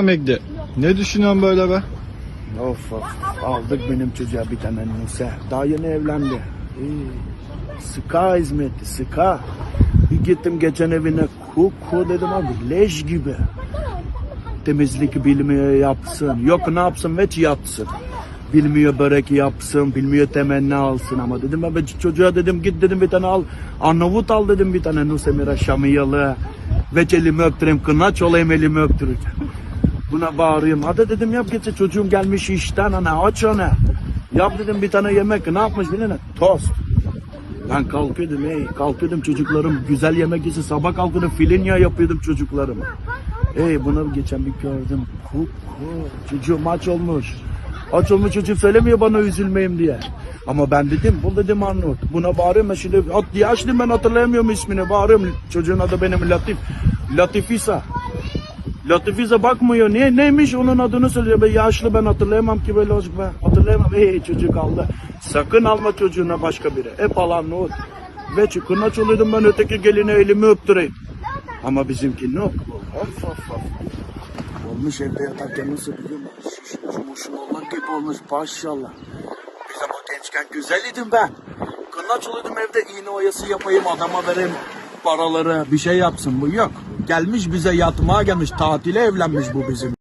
Emekli. Ne düşünüyorsun böyle be? Of of aldık benim çocuğa bir tane Nuse. Daha yeni evlendi. İyi. Sıka hizmeti sıka. Bir gittim geçen evine kuku dedim abi leş gibi. Temizlik bilmiyor yapsın. Yok ne yapsın veç yatsın. Bilmiyor börek yapsın, bilmiyor temenni alsın ama dedim ben çocuğa dedim git dedim bir tane al. Arnavut al dedim bir tane Nusemira Şamiyalı. Veç elimi öptüreyim, kınaç olayım elimi öptüreceğim. Buna bağırayım. Hadi dedim yap gitsin çocuğum gelmiş işten ana aç onu. Yap dedim bir tane yemek ne yapmış bilene tost. Ben kalkıyordum ey kalkıyordum çocuklarım güzel yemek yese sabah kalkıyordum filinya yapıyordum çocuklarıma. Ey bunu geçen bir gördüm. Kuku çocuğum aç olmuş. Aç olmuş çocuğum söylemiyor bana üzülmeyeyim diye. Ama ben dedim bu dedim Arnavut. Buna bağırıyorum şimdi at diye açtım ben hatırlayamıyorum ismini bağırıyorum. Çocuğun adı benim Latif. Latifisa. Latifize bakmıyor. Ne neymiş onun adını söylüyor. Ben yaşlı ben hatırlayamam ki böyle olacak ben. Hatırlayamam. Ey çocuk aldı. Sakın alma çocuğuna başka biri. Hep alan not. Ve çıkırnaç oluyordum ben öteki geline elimi öptüreyim. Ama bizimki ne? Of of of. Olmuş evde yatarken nasıl biliyor musun? Şişmiş muşun olmak gibi olmuş maşallah. Biz ama gençken güzel idim ben. Kırnaç oluyordum evde iğne oyası yapayım adama vereyim paraları bir şey yapsın bu yok. Gelmiş bize yatmaya gelmiş tatile evlenmiş bu bizim.